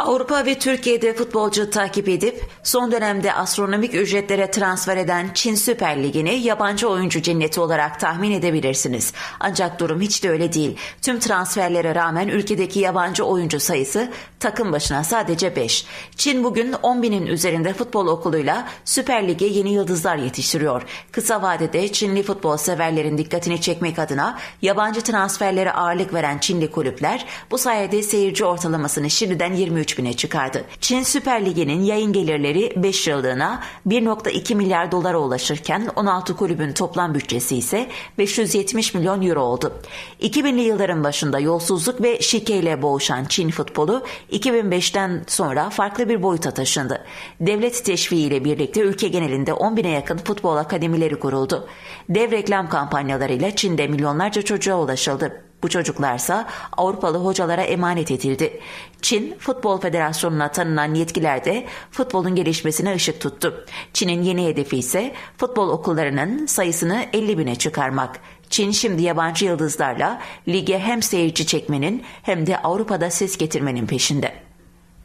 Avrupa ve Türkiye'de futbolcu takip edip son dönemde astronomik ücretlere transfer eden Çin Süper Ligi'ni yabancı oyuncu cenneti olarak tahmin edebilirsiniz. Ancak durum hiç de öyle değil. Tüm transferlere rağmen ülkedeki yabancı oyuncu sayısı takım başına sadece 5. Çin bugün 10 binin üzerinde futbol okuluyla Süper Lig'e yeni yıldızlar yetiştiriyor. Kısa vadede Çinli futbol severlerin dikkatini çekmek adına yabancı transferlere ağırlık veren Çinli kulüpler bu sayede seyirci ortalamasını şimdiden 23 bine çıkardı. Çin Süper Ligi'nin yayın gelirleri 5 yıllığına 1.2 milyar dolara ulaşırken 16 kulübün toplam bütçesi ise 570 milyon euro oldu. 2000'li yılların başında yolsuzluk ve şikeyle boğuşan Çin futbolu 2005'ten sonra farklı bir boyuta taşındı. Devlet teşviğiyle birlikte ülke genelinde 10 bine yakın futbol akademileri kuruldu. Dev reklam kampanyalarıyla Çin'de milyonlarca çocuğa ulaşıldı. Bu çocuklarsa Avrupalı hocalara emanet edildi. Çin Futbol Federasyonu'na tanınan yetkiler de futbolun gelişmesine ışık tuttu. Çin'in yeni hedefi ise futbol okullarının sayısını 50 bine çıkarmak. Çin şimdi yabancı yıldızlarla lige hem seyirci çekmenin hem de Avrupa'da ses getirmenin peşinde.